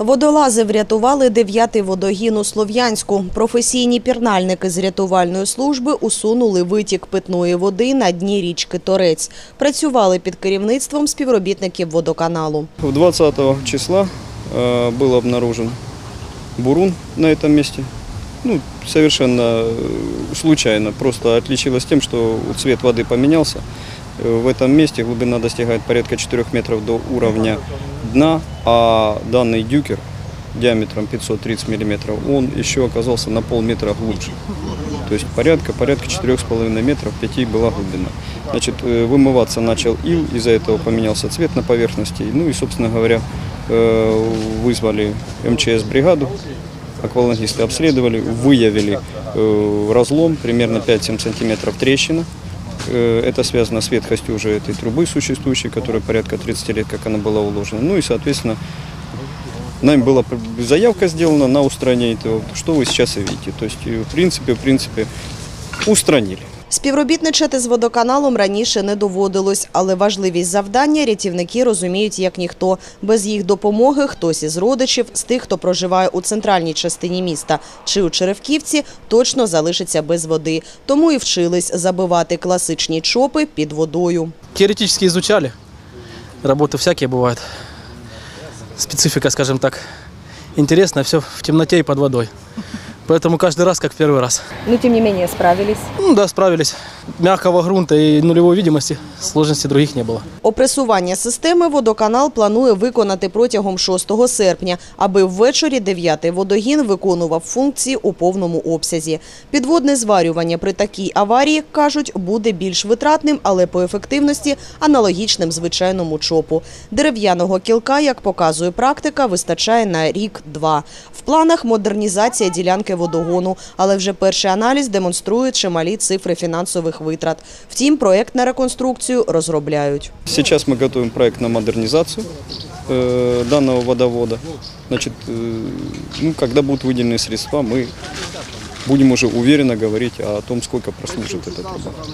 Водолази врятували дев'ятий водогін у Слов'янську. Професійні пірнальники з рятувальної служби усунули витік питної води на дні річки Торець. Працювали під керівництвом співробітників водоканалу. 20 числа э, был обнаружен бурун на этом месте. Ну, совершенно э, случайно. Просто отличилось тем, что цвет воды поменялся. Э, В этом месте глубина достигает порядка 4 метров до уровня дна, а данный дюкер диаметром 530 миллиметров, он еще оказался на полметра глубже. То есть порядка, порядка 4,5 метров, 5 была глубина. Значит, э, вымываться начал ил, из-за этого поменялся цвет на поверхности. Ну и, собственно говоря, э, вызвали МЧС-бригаду, аквалангисты обследовали, выявили э, разлом, примерно 5-7 сантиметров трещина. Э, Это связано с ветхостью уже этой трубы существующей, которая порядка 30 лет, как она была уложена. Ну и, соответственно, Нами была заявка сделана на устранение этого, что вы сейчас и видите. То есть, э, в принципе, в принципе, устранили. Співробітничати з водоканалом раніше не доводилось, але важливість завдання рятівники розуміють як ніхто. Без їх допомоги хтось із родичів, з тих, хто проживає у центральній частині міста чи у Черевківці, точно залишиться без води. Тому і вчились забивати класичні чопи під водою. Теоретически изучали. Работы всякие бывают. Специфика, скажем так, интересная, все в темноте и под водой. Поэтому каждый раз как в первый раз. Но тем не менее справились. Ну да, справились. Мягкого грунта и нулевой видимости, сложностей других не было. Опресування системи водоканал планує виконати протягом 6 серпня, аби ввечері 9-й водогін виконував функції у повному обсязі. Підводне зварювання при такій аварії, кажуть, буде більш витратним, але по ефективності аналогічним звичайному чопу. Дерев'яного кілка, як показує практика, вистачає на рік-два. В планах модернізація ділянки водогону, але вже перший аналіз демонструє чималі цифри фінансових витрат. Втім, проект на реконструкцію розробляють. Сейчас мы готовим проект на модернизацию э, данного водовода. Значит, э, ну, когда будут выделены средства, мы будем уже уверенно говорить о том, сколько прослужит эта труба.